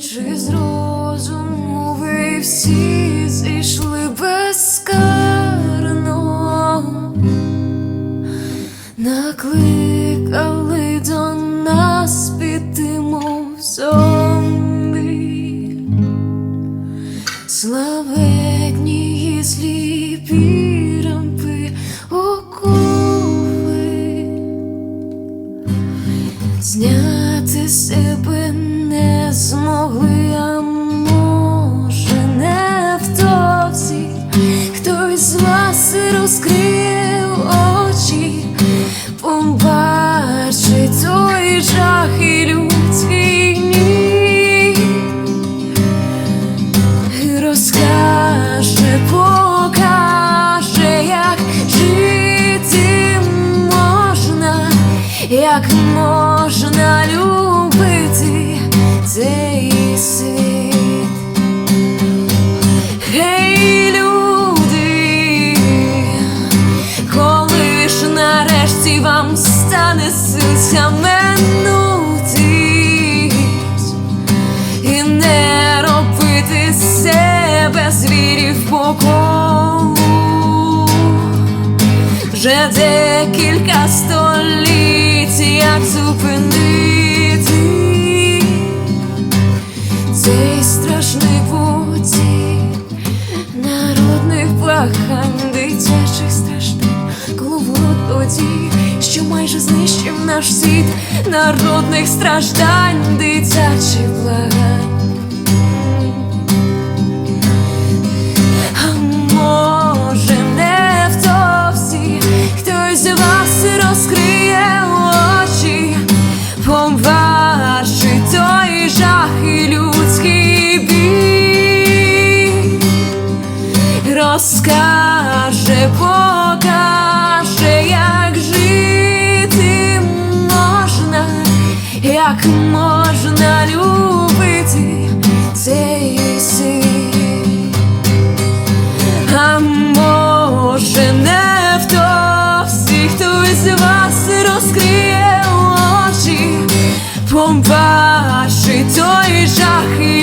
Чи з ви всі зійшли безкарно, накликали до нас піти, мов зомбі, і сліпі Зняти з себе не змогли, а може невдовзі хтось з вас розкриє очі, побачить той жах і людський гнів і розкаже, покаже, як можна і не робити з себе звірів по колу. Вже декілька століть, як зупинити цей страшний потік народних благань, дитячих що майже знищив наш світ народних страждань, дитячих благань. Як можна любити.